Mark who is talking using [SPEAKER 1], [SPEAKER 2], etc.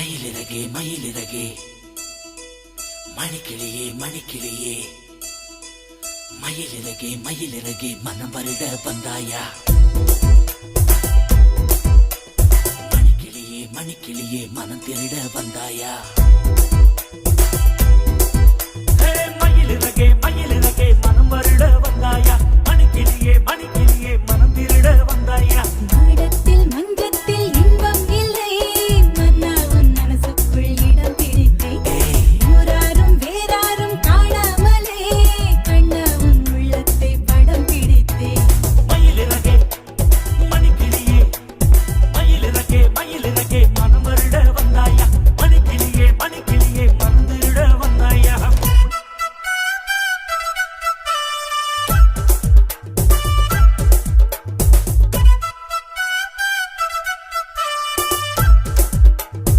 [SPEAKER 1] மயிலிறகே மயிலிறகே. மணிக்கிளியே மணிக்கிளியே. மயிலிறகே மயிலிறகே மனம் வருட வந்தாயா. மணிக்கிளியே மணிக்கிளியே மனம் திருட வந்தாயா.